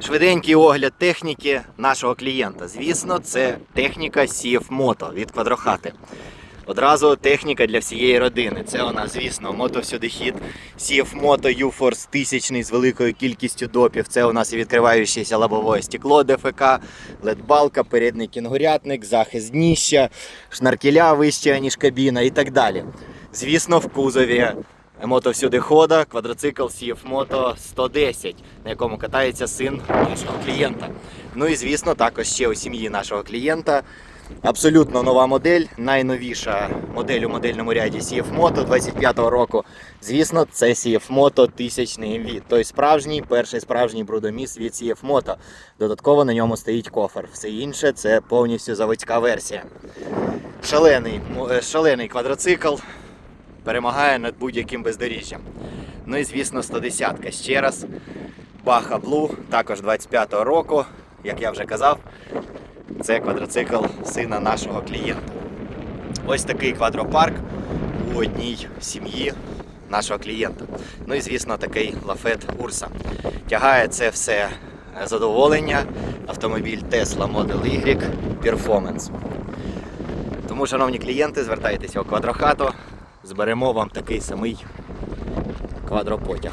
Швиденький огляд техніки нашого клієнта. Звісно, це техніка CF Moto від квадрохати. Одразу техніка для всієї родини. Це у нас, звісно, мотовсюдихід CF Moto U-Force 1000 з великою кількістю допів. Це у нас і відкриваючеся лобове стекло ДФК, ледбалка, передній кінгурятник, захист дніща, шнаркеля вища, ніж кабіна і так далі. Звісно, в кузові мотовсюдихода квадроцикл CF Moto 110, на якому катається син нашого клієнта. Ну і звісно, також ще у сім'ї нашого клієнта. Абсолютно нова модель, найновіша модель у модельному ряді CF Moto 25-го року. Звісно, це CF Moto 1000 MV. Той справжній, перший справжній брудоміс від CF Moto. Додатково на ньому стоїть кофер. Все інше це повністю заводська версія. Шалений, е, шалений квадроцикл перемагає над будь-яким бездоріжжям. Ну і звісно, 110-ка ще раз. Baja Blue, також 25-го року, як я вже казав, це квадроцикл сина нашого клієнта. Ось такий квадропарк у одній сім'ї нашого клієнта. Ну і звісно, такий лафет Урса. Тягає це все задоволення. Автомобіль Tesla Model Y Performance. Тому, шановні клієнти, звертайтеся у квадрохату, зберемо вам такий самий квадропотяг.